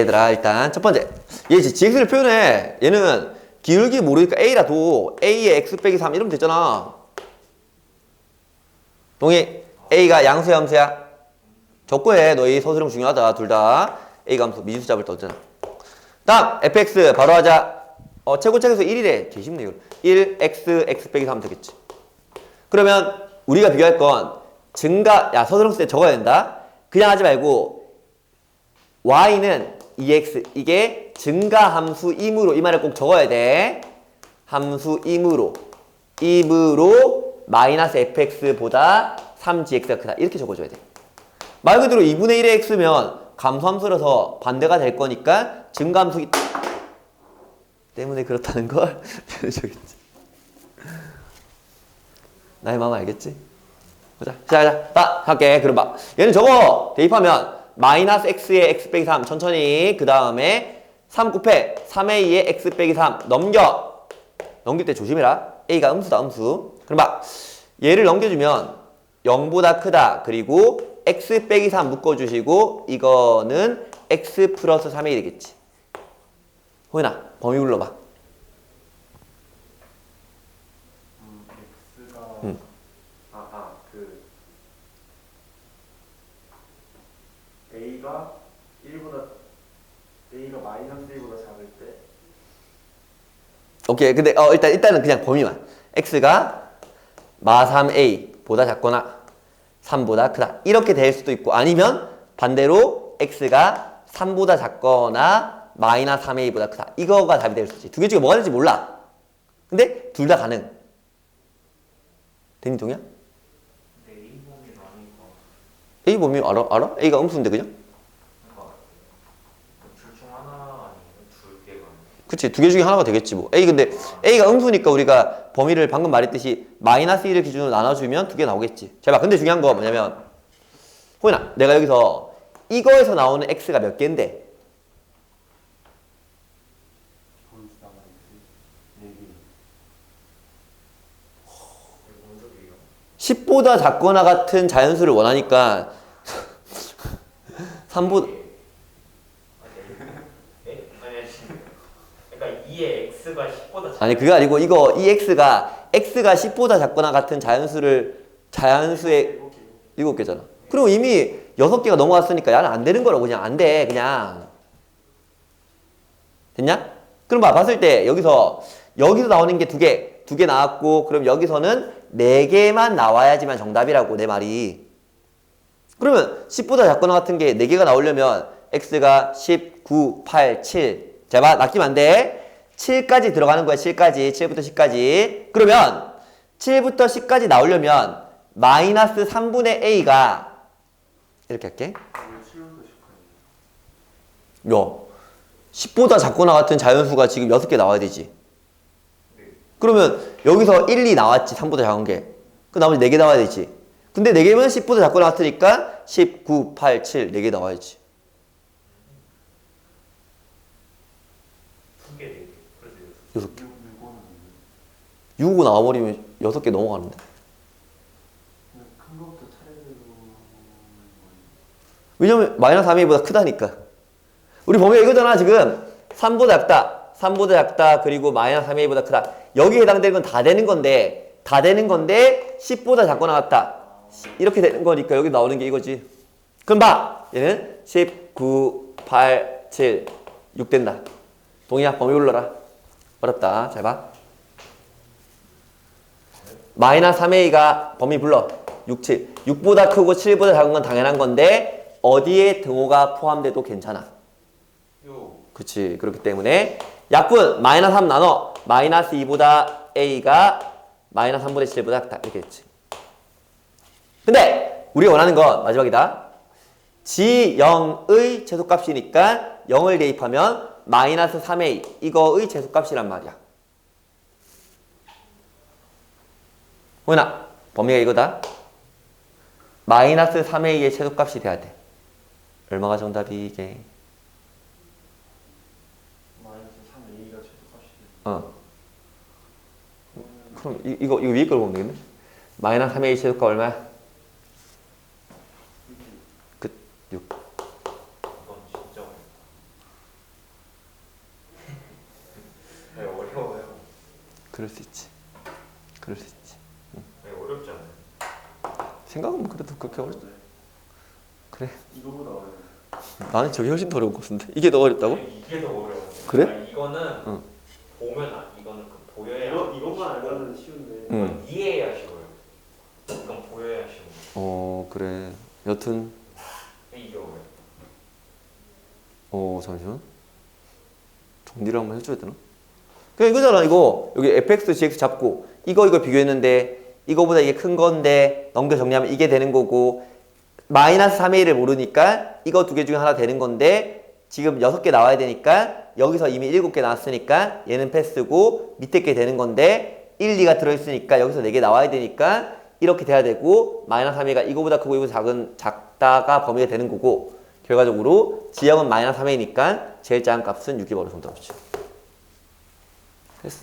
얘들아 일단 첫 번째. 얘 gx를 표현해. 얘는 기울기 모르니까 a라도 a의 x 빼기 3 이러면 됐잖아. 동의? A가 양수야 함수야? 적고해. 너희 서술형 중요하다 둘 다. A가 함수. 미지수 잡을 때 어쩌나 다음 fx 바로 하자. 어 최고책에서 1이래. 개 쉽네 이거 1 x x 빼기 3 되겠지. 그러면 우리가 비교할 건 증가 야 서술형 쓸 때 적어야 된다. 그냥 하지 말고 y는 2x 이게 증가 함수이므로 이 말을 꼭 적어야 돼. 함수이므로. 이므로 마이너스 fx보다 3gx가 크다. 이렇게 적어줘야 돼 말 그대로 2분의 1의 x면 감소함수라서 반대가 될 거니까 증가함수기 때문에 그렇다는 걸 표현해주겠지. 나의 마음 알겠지? 보자. 시작하자. 자 할게. 그럼 봐 얘는 저거 대입하면 마이너스 x의 x 빼기 3 천천히 그 다음에 3 곱해 3a의 x 빼기 3 넘겨. 넘길 때 조심해라. a가 음수다 음수. 그럼 봐. 얘를 넘겨주면 0보다 크다. 그리고 x 빼기 3 묶어주시고 이거는 x 플러스 3a 되겠지. 호연아 범위 불러봐. 음, x가 음. 아아 그 a가 1보다 a가 마이너스 1보다 작을 때? 오케이. 근데 어 일단 일단은 그냥 범위만. X가 마 3a보다 작거나 3보다 크다. 이렇게 될 수도 있고 아니면 반대로 x가 3보다 작거나 마이너스 3a보다 크다. 이거가 답이 될 수 있지. 두 개 중에 뭐가 될지 몰라. 근데 둘 다 가능. 범위는 아니고 a 범위 알아? 알아? a가 음수인데 그냥? 그러니까 둘중 하나 아니면 둘 개가 그치 두 개 중에 하나가 되겠지 뭐 A 근데 A가 음수니까 우리가 범위를 방금 말했듯이 마이너스 1을 기준으로 나눠주면 두 개 나오겠지 제발 근데 중요한 거 뭐냐면 호연아 내가 여기서 이거에서 나오는 X가 몇 개인데 뭔 소리예요? 10보다 작거나 같은 자연수를 원하니까 3보 에? 아니 그러니까 2의 x가 10보다 작 아니 그게 아니고 이거 이 X가 X가 10보다 작거나 같은 자연수를 자연수의 일곱 개잖아. 그럼 이미 여섯 개가 넘어갔으니까 야는 안 되는 거라고 그냥 안 돼. 그냥. 됐냐? 그럼 봐 봤을 때 여기서 여기서 나오는 게 두 개, 두 개 나왔고 그럼 여기서는 네 개만 나와야지만 정답이라고 내 말이. 그러면 10보다 작거나 같은 게네 개가 나오려면 x가 10, 9, 8, 7. 자, 봐 낚이면 안 돼. 7까지 들어가는 거야. 7까지. 7부터 10까지. 그러면 7부터 10까지 나오려면 마이너스 3분의 a가 이렇게 할게. 야, 10보다 작거나 같은 자연수가 지금 6개 나와야 되지. 그러면 여기서 1, 2 나왔지. 3보다 작은 게. 그 나머지 4개 나와야 되지. 근데 4개면 10보다 작거나 같으니까 10, 9, 8, 7, 4개 나와야지. 두개 네 개. 그래서 6개. 6, 5 나와버리면 6개 넘어가는데. 왜냐면 마이너스 3a보다 크다니까. 우리 범위가 이거잖아 지금. 3보다 작다. 3보다 작다. 그리고 마이너스 3a보다 크다. 여기에 해당되는 건 다 되는 건데 다 되는 건데 10보다 작거나 같다. 이렇게 되는 거니까 여기 나오는 게 이거지. 그럼 봐. 얘는 10, 9, 8, 7, 6 된다. 동의야 범위 불러라. 어렵다. 잘 봐. 마이너스 3a가 범위 불러. 6, 7. 6보다 크고 7보다 작은 건 당연한 건데 어디에 등호가 포함돼도 괜찮아. 요 그치. 그렇기 때문에 약분 마이너스 3 나눠. 마이너스 2보다 a가 마이너스 3분의 7보다 작다. 이렇게 했지. 근데 우리가 원하는 건 마지막이다. g0의 최소값이니까 0을 대입하면 마이너스 3a 이거의 최소값이란 말이야. 호연아 범위가 이거다. 마이너스 3의 2의 최소값이 돼야 돼. 얼마가 정답이 이게? 마이너스 3의 2가 최소값이 돼. 어. 그럼 이, 이거 이거 위에 걸 보면 되겠네. 마이너스 3의 2 최소값 얼마야? 끝. 6. 그럴 수 있지. 그럴 수 있지. 생각은 그래도 그렇게 어렵. 그래. 이거보다 어려워. 나는 저게 훨씬 더 어려운 것 같은데. 이게 더 어렵다고? 이게 더 어려워. 그래? 이거는 응. 보면 아, 이거는 그 보여야 이거 이것만 알면 쉬운데. 응. 이건 이해해야 쉬워요. 이건 보여야 거. 어 그래. 여튼 이게 어려워. 어 잠시만. 정리를 한번 해줘야 되나? 그냥 이거잖아 이거 여기 fx, gx 잡고 이거 이거 비교했는데 이거보다 이게 큰 건데 넘겨 정리하면 이게 되는 거고 마이너스 3의 1을 모르니까 이거 두 개 중에 하나 되는 건데 지금 여섯 개 나와야 되니까 여기서 이미 일곱 개 나왔으니까 얘는 패스고 밑에 게 되는 건데 1, 2가 들어있으니까 여기서 네개 나와야 되니까 이렇게 돼야 되고 마이너스 3이가 이거보다 크고 이거보다 작은 작다가 범위가 되는 거고 결과적으로 지역은 마이너스 3이니까 제일 작은 값은 6이 바로 정답이죠. 됐어.